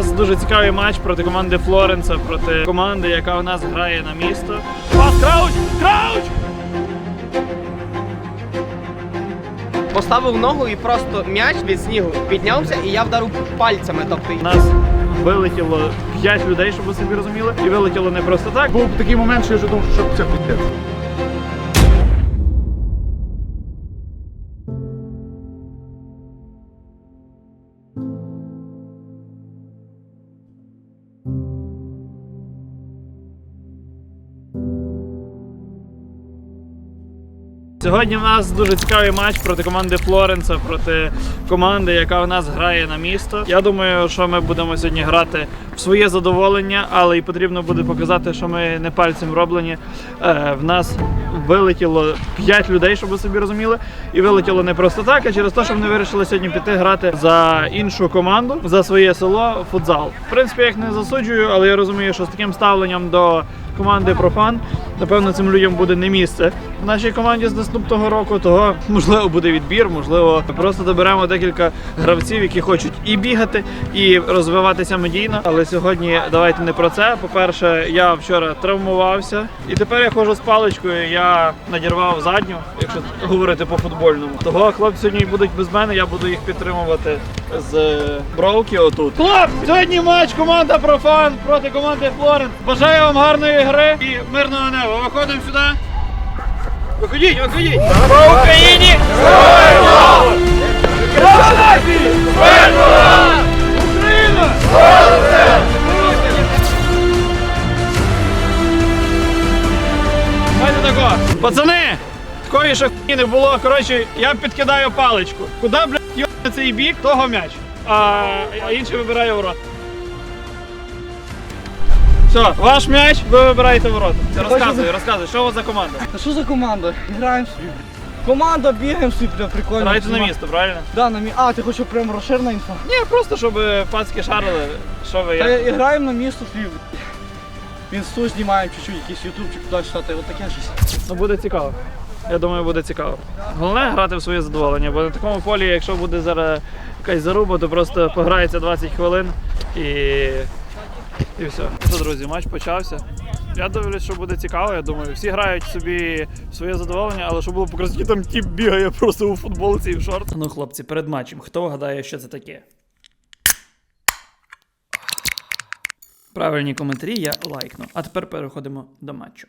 нас дуже цікавий матч проти команди Флоренса, проти команди, яка у нас грає на місто. Пас крауч! Крауч! Поставив ногу і просто м'яч від снігу піднявся, і я вдарив пальцями. Тобто У нас вилетіло 5 людей, щоб ви собі розуміли. І вилетіло не просто так. Був такий момент, що я вже думав, що це піздець. Сьогодні в нас дуже цікавий матч проти команди Флоренса, проти команди, яка в нас грає на місто. Я думаю, що ми будемо сьогодні грати в своє задоволення, але і потрібно буде показати, що ми не пальцем роблені. Е, в нас вилетіло 5 людей, щоб ви собі розуміли. І вилетіло не просто так, а через те, що вони вирішили сьогодні піти грати за іншу команду, за своє село футзал. В принципі, я їх не засуджую, але я розумію, що з таким ставленням до команди Профан, напевно, цим людям буде не місце в нашій команді з наступного року. Того можливо буде відбір, можливо, просто доберемо декілька гравців, які хочуть і бігати, і розвиватися медійно. Але сьогодні давайте не про це. По-перше, я вчора травмувався, і тепер я ходжу з паличкою. Я надірвав задню, якщо говорити по футбольному. Того хлопці сьогодні будуть без мене. Я буду їх підтримувати з бровки. Отут. Хлоп, сьогодні матч команда Профан проти команди Флоренс. Бажаю вам гарної гри і мирного неба. Виходимо сюди. Виходіть, виходіть! Слава Україні! Україна! Тако. Пацани, такої ще хуйні не було. Коротше, я підкидаю паличку. Куди, блядь, йобне цей бік, того м'яч. А, а інший вибирає ворота. Все, ваш м'яч, ви вибираєте ворота. Розказуй, розказуй, що у вас за команда? А що за команда? Граємо собі. Команда, бігаємо собі, бля, прикольно. Граєте на місто, правильно? Да, на мі... А, ти хочеш прям розширена інфа? Ні, просто щоб пацки шарили, що ви Та як. і граємо на місто собі. Інсту знімаємо чуть-чуть, якийсь ютубчик туди-сюди, от таке щось. Ну буде цікаво. Я думаю, буде цікаво. Головне грати в своє задоволення, бо на такому полі, якщо буде зараз якась заруба, то просто пограється 20 хвилин і. І все. Ну що, друзі, матч почався. Я дивлюсь, що буде цікаво. Я думаю, всі грають собі своє задоволення, але щоб було по там тіп бігає просто у футболці і в шорт. Ну, хлопці, перед матчем, хто вгадає, що це таке? Правильні коментарі я лайкну. А тепер переходимо до матчу.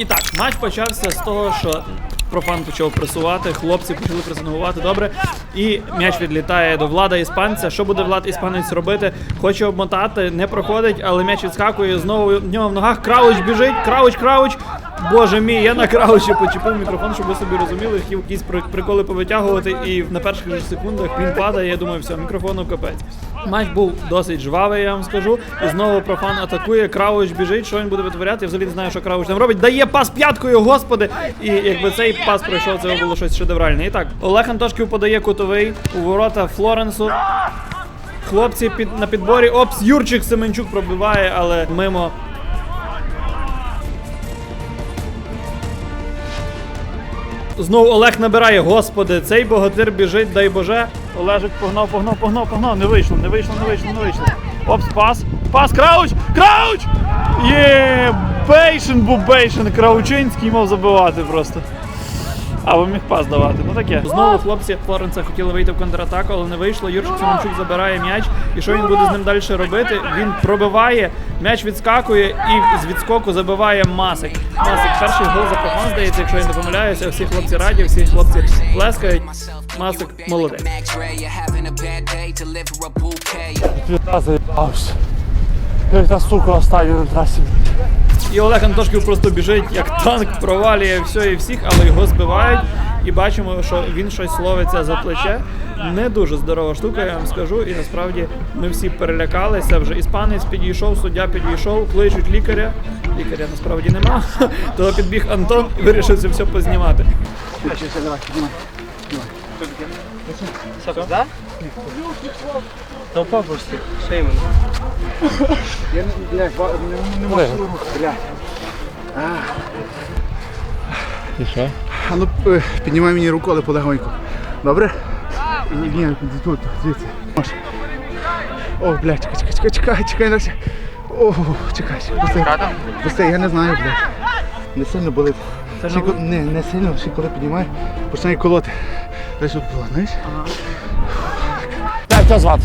І так, матч почався з того, що профан почав пресувати, хлопці почали пресингувати добре. І м'яч відлітає до влада іспанця. Що буде влад іспанець робити? Хоче обмотати, не проходить, але м'яч відскакує. Знову в нього в ногах крауч біжить. Крауч, крауч. Боже мій, я на краучі почепив мікрофон, щоб ви собі розуміли, хотів якісь приколи повитягувати, і на перших же секундах він падає. Я думаю, все, мікрофону капець. Матч був досить жвавий, я вам скажу. І знову профан атакує, Крауч біжить. Що він буде витворяти? Я взагалі не знаю, що Крауч там робить. Дає пас п'яткою, господи! І якби цей пас пройшов, це було щось шедевральне. І так, Олег Антошків подає кутовий у ворота Флоренсу. Хлопці під, на підборі. Опс, Юрчик Семенчук пробиває, але мимо. Знову Олег набирає, господи, цей богатир біжить, дай Боже. Олежик погнав, погнав, погнав, погнав. Не вийшло, не вийшло, не вийшло, не вийшло. Опс, пас. Пас, крауч! Крауч! Є, бейшен був бейшен, Краучинський мав забивати просто. Або міг пас давати. Ну таке. Знову хлопці Флоренса хотіли вийти в контратаку, але не вийшло. Юрчик Семенчук забирає м'яч. І що він буде з ним далі робити? Він пробиває, м'яч відскакує і з відскоку забиває Масик. Масик, перший гол за профан, здається, якщо я не помиляюся. Всі хлопці раді, всі хлопці плескають. Масик молодець. Заїбався. Та сука останню на трасі. І Олег Антошків просто біжить як танк, провалює все і всіх, але його збивають. І бачимо, що він щось ловиться за плече. Не дуже здорова штука, я вам скажу. І насправді ми всі перелякалися. Вже іспанець підійшов, суддя підійшов, кличуть лікаря. Лікаря насправді нема. То підбіг Антон і вирішив це все познімати. Толпа просто. Іменно? Я не, блядь, не, не можу рух, блядь. І що? А ну, е, піднімай мені руку, але полегонько. Добре? Ні, ні, тут, звідси. Може. О, блядь, чекай, чекай, чекай, чекай, чекай, Настя. О, чекай, пусти. Пусти, я не знаю, блядь. Не сильно болить. Ще ко- не, не сильно, ще коли піднімаю, починає колоти. Десь от було, знаєш? Як тебе звати?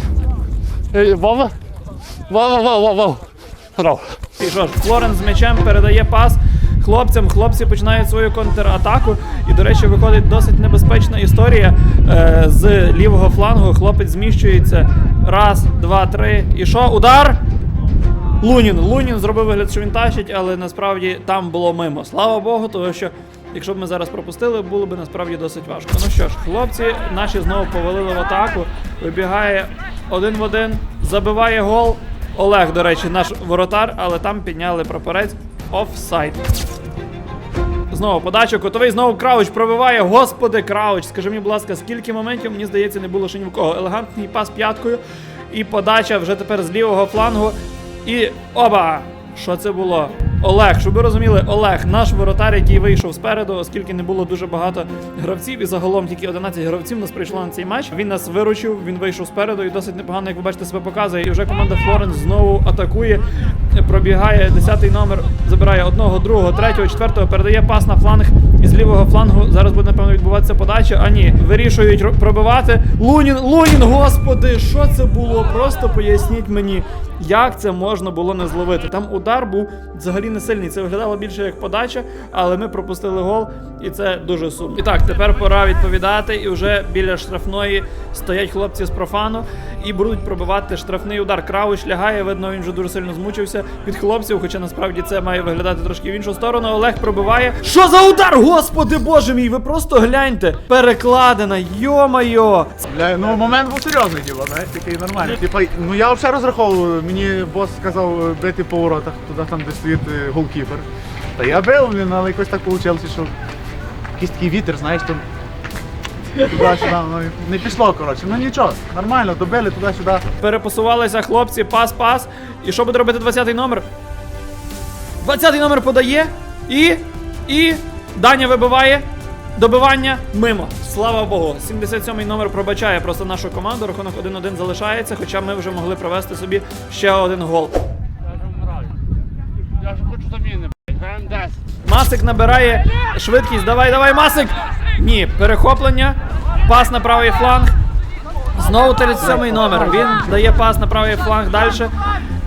Е, Вова? Вова, Вова, Вова. Здорово. Ж, Флоренс з м'ячем передає пас хлопцям. Хлопці починають свою контратаку. І, до речі, виходить досить небезпечна історія. Е, з лівого флангу хлопець зміщується. Раз, два, три. І що? Удар! Лунін. Лунін зробив вигляд, що він тащить, але насправді там було мимо. Слава Богу, тому що. Якщо б ми зараз пропустили, було б насправді досить важко. Ну що ж, хлопці наші знову повалили в атаку. Вибігає один в один, забиває гол. Олег, до речі, наш воротар, але там підняли прапорець офсайд. Знову подача, котовий знову Крауч пробиває. Господи, Крауч, скажи мені, будь ласка, скільки моментів, мені здається, не було ще ні в кого. Елегантний пас п'яткою. І подача вже тепер з лівого флангу. І оба! Що це було? Олег, щоб ви розуміли, Олег, наш воротар, який вийшов спереду, оскільки не було дуже багато гравців, і загалом тільки 11 гравців нас прийшло на цей матч. Він нас виручив, він вийшов спереду і досить непогано, як ви бачите, себе показує. І вже команда Флоренс знову атакує, пробігає 10-й номер, забирає одного, другого, третього, четвертого, передає пас на фланг. І з лівого флангу зараз буде напевно відбуватися подача. А ні, вирішують пробивати. Лунін, Лунін, господи, що це було? Просто поясніть мені, як це можна було не зловити. Там удар був взагалі не сильний. Це виглядало більше як подача, але ми пропустили гол, і це дуже сумно. І так, тепер пора відповідати. І вже біля штрафної стоять хлопці з профану і будуть пробивати штрафний удар. Крауч лягає, видно, він вже дуже сильно змучився під хлопців, хоча насправді це має виглядати трошки в іншу сторону. Олег пробиває. Що за удар? Господи боже мій! Ви просто гляньте! Перекладена, йо-майо! Бля, ну момент був серйозний, діло, знаєш, такий нормальний. Типа, ну я взагалі розраховував, мені бос сказав е, бити по воротах, туди там, де стоїть е, голкіпер. Та я бив, блін, але якось так вийшло, що якийсь такий вітер, знаєш, там туди-сюди, ну не пішло, коротше. Ну нічого, нормально, добили туди-сюди. Перепосувалися хлопці, пас-пас. І що буде робити 20-й номер? 20-й номер подає. І. І. Даня вибиває. Добивання мимо. Слава Богу. 77-й номер пробачає просто нашу команду. Рахунок 1-1 залишається, хоча ми вже могли провести собі ще один гол. Я ж хочу заміни, блядь. Граємо 10. Масик набирає швидкість. Давай, давай, Масик! Ні, перехоплення. Пас на правий фланг. Знову 37-й номер. Він дає пас на правий фланг далі.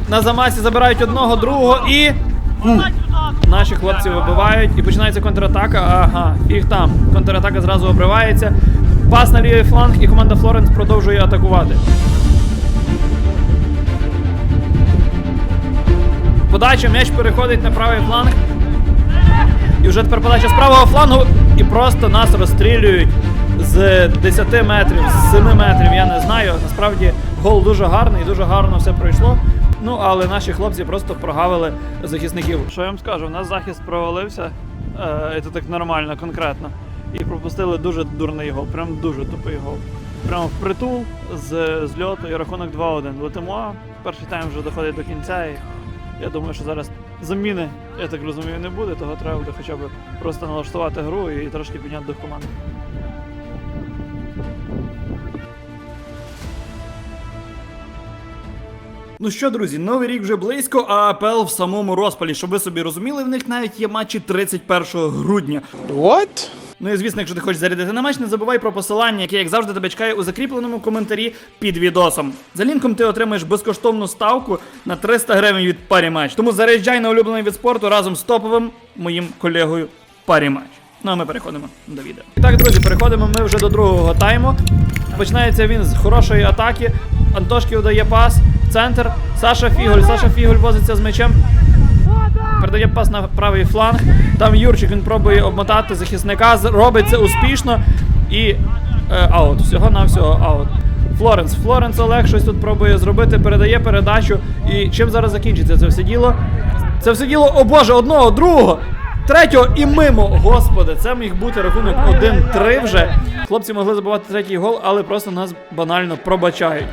На замасі забирають одного, другого і. Наші хлопці вибивають і починається контратака. Ага, фіг там. Контратака зразу обривається. Пас на лівий фланг, і команда Флоренс продовжує атакувати. Подача, м'яч переходить на правий фланг. І вже тепер подача з правого флангу і просто нас розстрілюють з 10 метрів, з 7 метрів, я не знаю. Насправді гол дуже гарний, дуже гарно все пройшло. Ну, але наші хлопці просто прогавили захисників. Що я вам скажу, у нас захист провалився, е, і це так нормально, конкретно. І пропустили дуже дурний гол, прям дуже тупий гол. Прямо в притул з зльоту і рахунок 2-1. Летимо. Перший тайм вже доходить до кінця. І я думаю, що зараз заміни, я так розумію, не буде, того треба буде хоча б просто налаштувати гру і трошки підняти дух команди. Ну що, друзі, новий рік вже близько, а АПЛ в самому розпалі. Щоб ви собі розуміли, в них навіть є матчі 31 грудня. What? Ну і звісно, якщо ти хочеш зарядити на матч, не забувай про посилання, яке, як завжди, тебе чекає у закріпленому коментарі під відосом. За лінком ти отримаєш безкоштовну ставку на 300 гривень від парі матч. Тому заряджай на улюблений від спорту разом з топовим моїм колегою парі матч. Ну а ми переходимо до відео. І так, друзі, переходимо ми вже до другого тайму. Починається він з хорошої атаки. Антошків дає пас, центр. Саша Фіголь. Саша Фіголь возиться з м'ячем. Передає пас на правий фланг. Там Юрчик він пробує обмотати захисника. Робить це успішно. І е, аут. Всього на всього аут. Флоренс. Флоренс Олег щось тут пробує зробити, передає передачу. І чим зараз закінчиться це все діло? Це все діло, о боже, одного, другого, третього і мимо. Господи, це міг бути рахунок 1-3 вже. Хлопці могли забивати третій гол, але просто нас банально пробачають.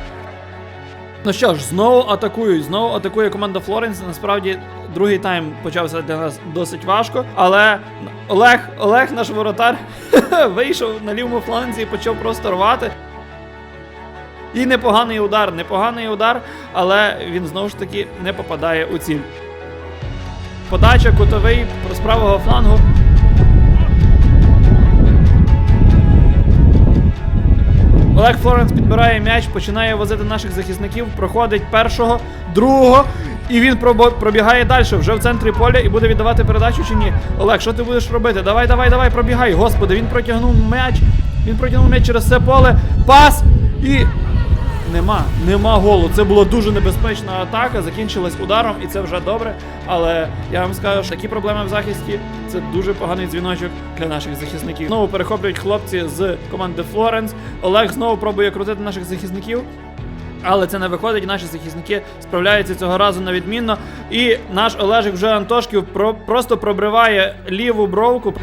Ну що ж, знову атакують. Знову атакує команда Флоренс. Насправді, другий тайм почався для нас досить важко. Але Олег, Олег, наш воротар, вийшов на лівому фланзі і почав просто рвати. І непоганий удар, непоганий удар, але він знову ж таки не попадає у ціль. Подача кутовий з правого флангу. Олег Флоренс підбирає м'яч, починає возити наших захисників, проходить першого, другого, і він пробігає далі, вже в центрі поля і буде віддавати передачу чи ні. Олег, що ти будеш робити? Давай, давай, давай, пробігай. Господи, він протягнув м'яч. Він протягнув м'яч через це поле. Пас і. Нема, нема голу. Це була дуже небезпечна атака, закінчилась ударом, і це вже добре. Але я вам скажу, що такі проблеми в захисті це дуже поганий дзвіночок для наших захисників. Знову перехоплюють хлопці з команди Флоренс. Олег знову пробує крутити наших захисників. Але це не виходить, наші захисники справляються цього разу на відмінно. І наш Олежик вже Антошків про, просто пробриває ліву бровку.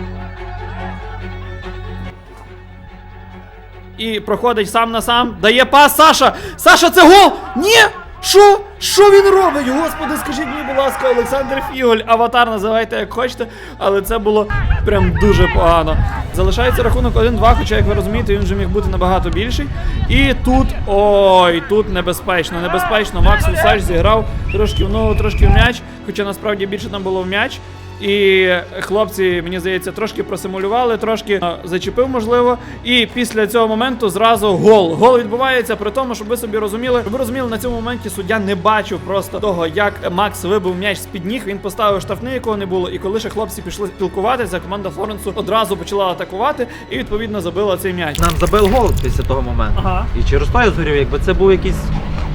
І проходить сам на сам. Дає пас Саша! Саша, це гол! Ні! Що? Що він робить? Господи, скажіть мені, будь ласка, Олександр Фіголь, аватар називайте як хочете, але це було прям дуже погано. Залишається рахунок 1-2, хоча, як ви розумієте, він вже міг бути набагато більший. І тут, ой, тут небезпечно, небезпечно. Макс Усач зіграв трошки в ногу, трошки в м'яч, хоча насправді більше там було в м'яч. І хлопці, мені здається, трошки просимулювали, трошки е, зачепив, можливо. І після цього моменту зразу гол. Гол відбувається при тому, щоб ви собі розуміли. Щоб ви розуміли, на цьому моменті суддя не бачив просто того, як Макс вибив м'яч з під ніг. Він поставив штрафний, якого не було. І коли ще хлопці пішли спілкуватися, команда Флоренсу одразу почала атакувати і відповідно забила цей м'яч. Нам забив гол після того моменту. Ага. І через то я згорів, якби це був якийсь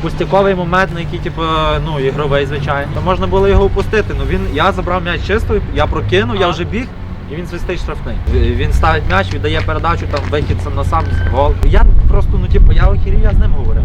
пустяковий момент, на який, типу, ну, ігровий, звичайно. То можна було його упустити. Ну він я забрав м'яч чисто, я прокинув, я вже біг. І він свистить штрафний. Він ставить м'яч, віддає передачу, там вихід сам на сам гол. Я просто, ну типу, я охерів, я з ним говорив.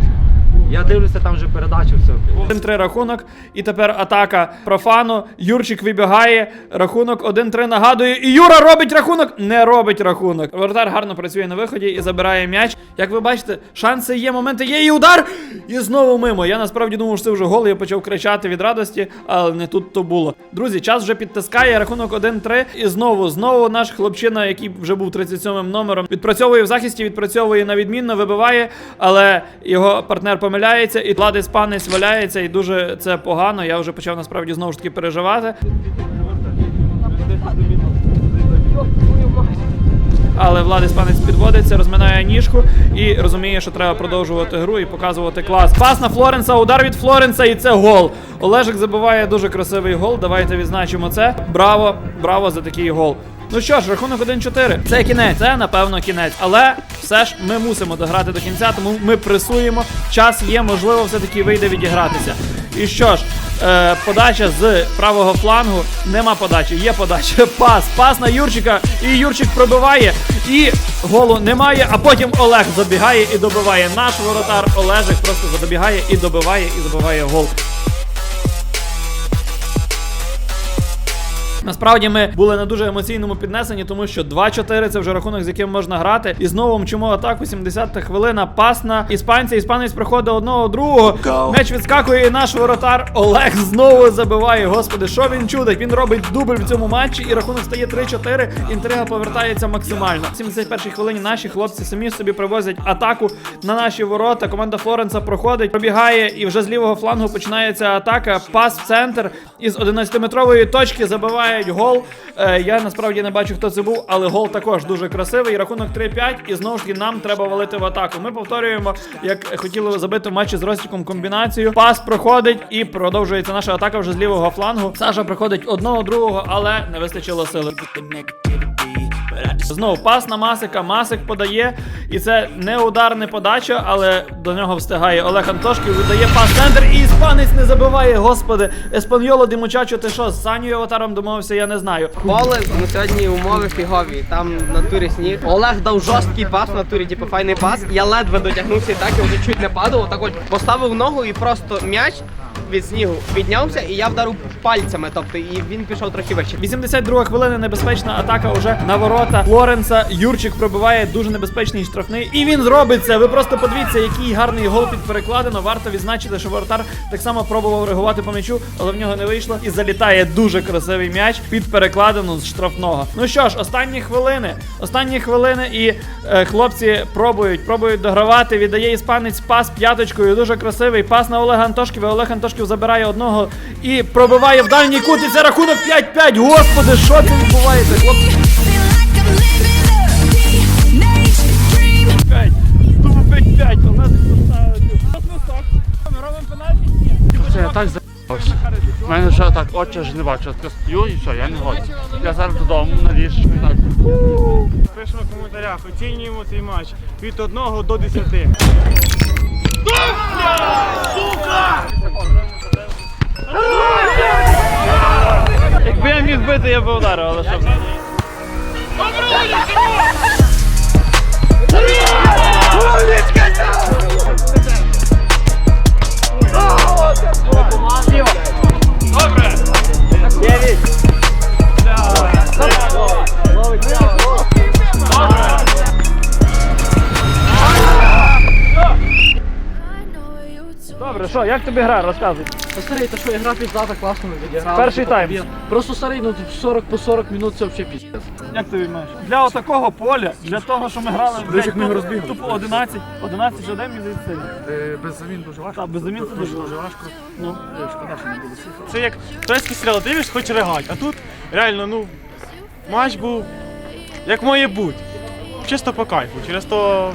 Я дивлюся, там вже передача, все. 1-3 рахунок. І тепер атака профану. Юрчик вибігає. Рахунок 1-3 нагадує. І Юра робить рахунок. Не робить рахунок. Воротар гарно працює на виході і забирає м'яч. Як ви бачите, шанси є, моменти є і удар. І знову мимо. Я насправді думав, що це вже гол. Я почав кричати від радості, але не тут то було. Друзі, час вже підтискає. Рахунок 1-3. І знову, знову наш хлопчина, який вже був 37-м номером, відпрацьовує в захисті, відпрацьовує на відмінно, вибиває, але його партнер помиляється, і влади панець валяється, і дуже це погано. Я вже почав насправді знову ж таки переживати. Але Владис панець підводиться, розминає ніжку і розуміє, що треба продовжувати гру і показувати клас. Пас на Флоренса, удар від Флоренса, і це гол. Олежик забиває дуже красивий гол. Давайте відзначимо це. Браво, браво за такий гол. Ну що ж, рахунок 1-4. Це кінець, це напевно кінець. Але все ж ми мусимо дограти до кінця, тому ми пресуємо. Час є, можливо, все-таки вийде відігратися. І що ж, е, подача з правого флангу. Нема подачі, є подача. Пас, пас на Юрчика. І Юрчик пробиває. І голу немає. А потім Олег забігає і добиває. Наш воротар Олежик просто забігає і добиває, і забиває гол. Насправді ми були на дуже емоційному піднесенні, тому що 2-4 це вже рахунок, з яким можна грати. І знову мчимо атаку, 70-та хвилина. Пас на іспанця. Іспанець проходить одного другого. Меч відскакує, і наш воротар Олег знову забиває. Господи, що він чудить? Він робить дубль в цьому матчі, і рахунок стає 3-4. Інтрига повертається максимально. В 71-й хвилині наші хлопці самі собі привозять атаку на наші ворота. Команда Флоренса проходить, пробігає, і вже з лівого флангу починається атака. Пас в центр із 11-метрової точки забивають гол. Е, я насправді не бачу, хто це був, але гол також дуже красивий. Рахунок 3-5, і знову ж таки нам треба валити в атаку. Ми повторюємо, як хотіли забити в матчі з Ростіком комбінацію. Пас проходить і продовжується наша атака вже з лівого флангу. Саша приходить одного другого, але не вистачило сили. Знову пас на Масика, Масик подає, і це не удар, не подача, але до нього встигає Олег Антошків, видає пас центр, і іспанець не забиває. Господи, Еспаньоло Ди Мучачо, ти що, з Саню Аватаром домовився, я не знаю. Поле, ну сьогодні умови фігові. Там в натурі сніг. Олег дав жорсткий пас, в натурі, типу, файний пас. Я ледве дотягнувся і так, я вже чуть не падав. Так от поставив ногу і просто м'яч від снігу піднявся, і я вдарив пальцями, тобто і він пішов трохи вище. 82 хвилина, небезпечна атака уже на ворота Флоренса. Юрчик пробиває дуже небезпечний штрафний. І він зробить це. Ви просто подивіться, який гарний гол під перекладено. Варто відзначити, що воротар так само пробував реагувати по м'ячу, але в нього не вийшло. І залітає дуже красивий м'яч під перекладину з штрафного. Ну що ж, останні хвилини. Останні хвилини, і е, хлопці пробують, пробують догравати. Віддає іспанець пас п'яточкою. Дуже красивий пас на Олега Антошків. Олег Антошків забирає одного і пробиває в дальній кут. І це рахунок 5-5. Господи, що це відбувається? Хлопці Feel like I'm living a teenage dream. 5. Тупо 5-5. У нас поставили. Ми робимо пенальті? Це я так за***вся. У мене вже так очі ж не бачу. Я стою і все, я не хочу. Я зараз додому на ліжку і так. Пишемо в коментарях, оцінюємо цей матч від 1 до 10. Якби я міг бити, я б ударив, але що. Добре, що, як тобі гра? Розказуй. Та старий, та що я грав піздата класно ми. Перший Типу, тайм. Просто старий, ну 40 по 40 минут це взагалі піздець. Як тобі маєш? Для отакого поля, для того, що ми грали Десь як ми тупо- розбігли. тупо 11, 11 людей, мені здається. Е, Без замін дуже важко. Так, без замін це дуже дуже важко. Ну. Е, Шкода, що не було сіфа. Це як турецький стріл, дивиш, хоч ригать. А тут реально, ну, матч був як має бути. Чисто по кайфу. Через то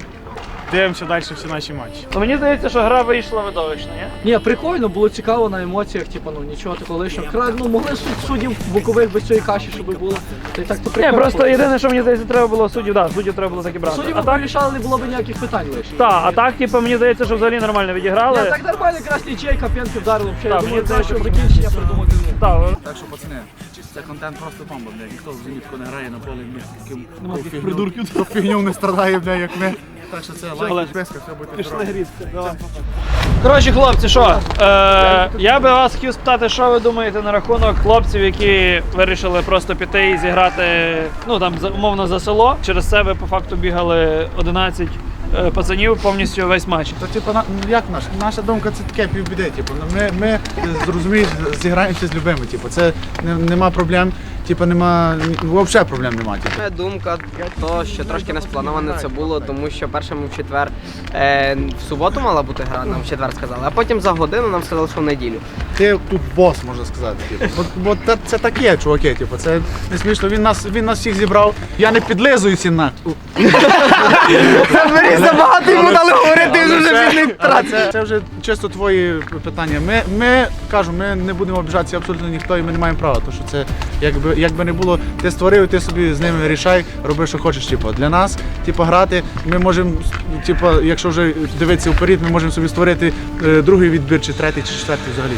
дивимося далі всі наші матчі. Ну, мені здається, що гра вийшла видовищна, ні? Ні, прикольно, було цікаво на емоціях, типу, ну нічого такого лишнього. Кра- Ну могли суд- суддів бокових без цієї каші, щоб було. Та й так то Ні, прикольно. просто єдине, що мені здається, треба було суддів, да, суддів треба було закібрати. Суддів А так, порішали, не було б ніяких питань лишніх. та, а так, типу, мені здається, що взагалі нормально відіграли. Ні, так нормально, якраз ячейка, п'янки вдарили. Взагалі, я Так, думаю, мені це що здається, закінчення придумати. ну. Так, Так що, пацани, це контент просто бомба, бля. Ніхто в зенітку не грає на полі, ми таким таких придурків. Фігню не страдає, бля, як ми. Так що це лайк, підписка, все буде Пішли здорові. грізти. Коротше, хлопці, що? Е, я би вас хотів спитати, що ви думаєте на рахунок хлопців, які вирішили просто піти і зіграти, ну там за- умовно за село. Через себе по факту бігали 11 е, пацанів повністю весь матч. То, типу, на, ну, як наш? Наша думка це таке півбіди. Типу, ну, ми, ми е, зрозумієш, зіграємося з любими. Типу, це не, нема проблем, типу, нема, взагалі проблем нема. Типу. Моя думка, то що трошки не сплановане це було, тому що першим в четвер е, в суботу мала бути гра, нам в четвер сказали, а потім за годину нам сказали, що в неділю. Ти тут бос, можна сказати. Типу. Бо, бо це, це таке, чуваки, типу, це не смішно. Він нас, він нас всіх зібрав. Я не підлизую ці на. Мені забагато йому дали говорити, Але це, але це, це вже чисто твої питання. Ми, ми кажу, ми не будемо обіжатися абсолютно ніхто, і ми не маємо права. Тому що це якби, якби не було, ти створив, ти собі з ними рішай, роби, що хочеш. Типу. Для нас, типу, грати, ми можемо, типу, якщо вже дивитися вперед, ми можемо собі створити е, другий відбір, чи третій, чи четвертий взагалі.